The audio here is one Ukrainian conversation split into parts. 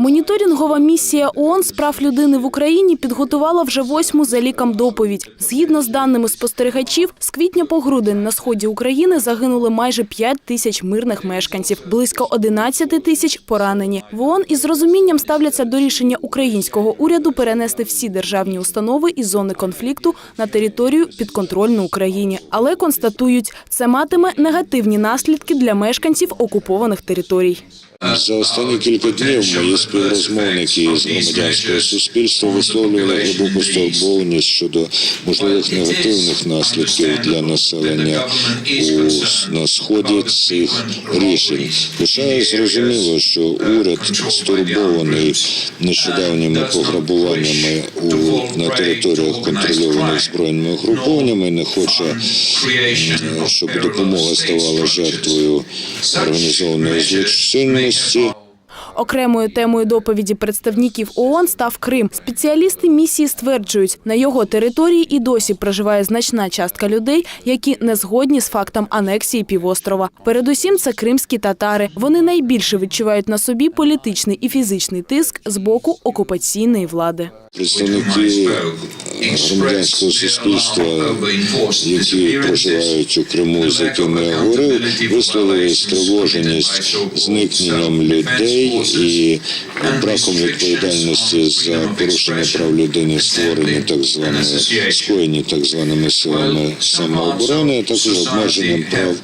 Моніторингова місія ООН з прав людини в Україні підготувала вже восьму за ліком доповідь. Згідно з даними спостерігачів, з квітня по грудень на сході України загинули майже 5 тисяч мирних мешканців, близько 11 тисяч поранені. В ООН із розумінням ставляться до рішення українського уряду перенести всі державні установи із зони конфлікту на територію підконтрольну Україні, але констатують, це матиме негативні наслідки для мешканців окупованих територій. За останні кілька днів мої співрозмовники з громадянського суспільства висловлювали глибоку стурбованість щодо можливих негативних наслідків для населення у, на сході цих рішень. Хоча зрозуміло, що уряд стурбований нещодавніми пограбуваннями у на територіях контрольованих збройними угрупованнями, не хоче, щоб допомога ставала жертвою організованої злочинності. Окремою темою доповіді представників ООН став Крим. Спеціалісти місії стверджують, на його території і досі проживає значна частка людей, які не згодні з фактом анексії півострова. Передусім, це кримські татари. Вони найбільше відчувають на собі політичний і фізичний тиск з боку окупаційної влади. Представники громадянського суспільства, які проживають у Криму, з якими я говорив, висловили стривоженість зникненням людей і браком відповідальності за порушення прав людини, створені так званими скоєні так званими силами самооборони, а також обмеженням прав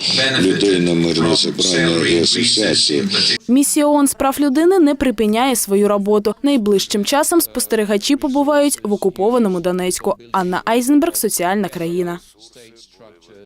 людей на мирне зібрання і асоціації. Місія ООН з прав людини не припиняє свою роботу. Найближчим часом спостерігачі побувають в окупованому Донецьку. Анна Айзенберг соціальна країна.